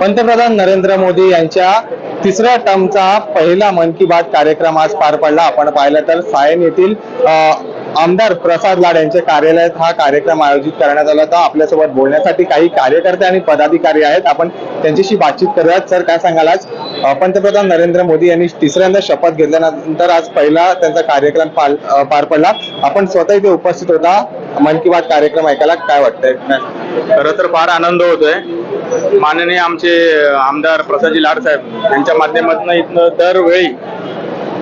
पंतप्रधान नरेंद्र मोदी यांच्या तिसऱ्या टर्मचा पहिला मन की बात कार्यक्रम आज पार पडला. आपण पाहिलं तर सायन येथील आमदार प्रसाद लाड यांच्या कार्यालयात हा कार्यक्रम आयोजित करण्यात आला होता. आपल्यासोबत बोलण्यासाठी काही कार्यकर्ते आणि पदाधिकारी आहेत. आपण त्यांच्याशी बातचीत करूयात. सर काय सांगाल आज? पंतप्रधान नरेंद्र मोदी यांनी तिसऱ्यांदा शपथ घेतल्यानंतर आज पहिला त्यांचा कार्यक्रम पार पडला. आपण स्वतः इथे उपस्थित होता. मन की बात कार्यक्रम ऐकायला काय वाटतंय? खरं तर फार आनंद होतोय. माननीय आमचे आमदार प्रसादजी लाड साहेब यांच्या माध्यमातून इथनं दरवेळी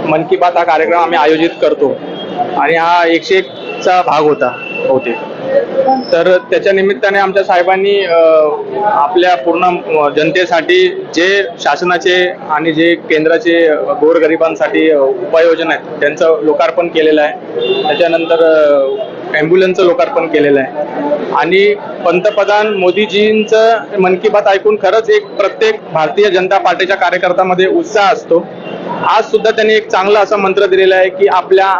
मन की बात हा कार्यक्रम आम्ही आयोजित करतो. आणि हा एकशे एकचा भाग होता होते तर त्याच्या निमित्ताने आमच्या साहेबांनी आपल्या पूर्ण जनतेसाठी जे शासनाचे आणि जे केंद्राचे गोरगरिबांसाठी उपाययोजना आहेत त्यांचं लोकार्पण केलेलं आहे. त्याच्यानंतर ॲम्ब्युलन्सचं लोकार्पण केलेलं आहे. आणि पंतप्रधान मोदीजींचं मन की बात ऐकून खरंच एक प्रत्येक भारतीय जनता पार्टीच्या कार्यकर्त्यामध्ये उत्साह असतो. आज सुद्धा त्यांनी एक चांगला असा मंत्र दिलेला आहे की आपल्या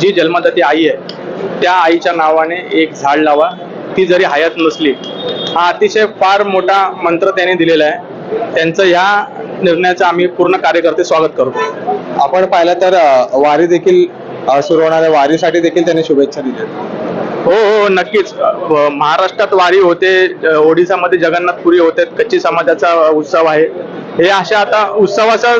जी जन्मदाती आई आहे त्या आईच्या नावाने एक झाड लावा. ती जरी हयात नसली हा अतिशय फार मोठा मंत्र त्यांनी दिलेला आहे. त्यांचं ह्या निर्णयाचं आम्ही पूर्ण कार्यकर्ते स्वागत करतो आपण पाहिलं तर वारी देखील सुरू होणाऱ्या वारीसाठी देखील त्यांनी शुभेच्छा दिल्या हो हो नक्कीच. महाराष्ट्रात वारी होते ओडिसामध्ये जगन्नाथपुरी होते कच्ची समाजाचा उत्सव आहे. हे अशा आता उत्सवाचा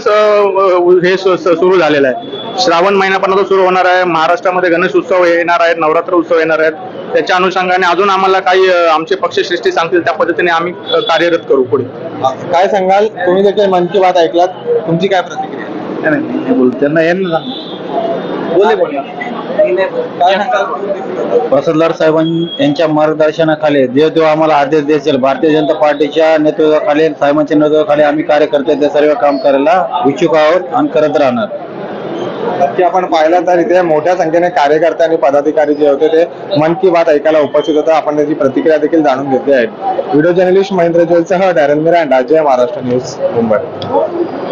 हे सुरू झालेलं आहे. श्रावण महिन्यापर्यंत सुरू होणार आहे. महाराष्ट्रामध्ये गणेश उत्सव येणार आहेत नवरात्र उत्सव येणार आहेत. त्याच्या अनुषंगाने अजून आम्हाला काही आमचे पक्षश्रेष्ठी सांगतील त्या पद्धतीने आम्ही कार्यरत करू पुढे. काय सांगाल? तुम्ही देखील मन की बात ऐकलात. तुमची काय प्रतिक्रिया? त्यांना यांना बोले बोले काय सांगाल यांच्या मार्गदर्शनाखाली जे जो आम्हाला आदेश देतील भारतीय जनता पार्टीच्या नेतृत्वाखाली साहेबांच्या नेतृत्वाखाली आम्ही कार्यकर्ते ते सर्व काम करायला इच्छुक आहोत आणि करत राहणार. नक्की आपण पाहिलं तर इथे मोठ्या संख्येने कार्यकर्ते आणि पदाधिकारी जे होते ते मन की बात ऐकायला उपस्थित होते. आपण त्याची प्रतिक्रिया देखील जाणून घेतली आहे. Video journalist Mahendra जोलसह Darren Miranda Jai Maharashtra news Mumbai.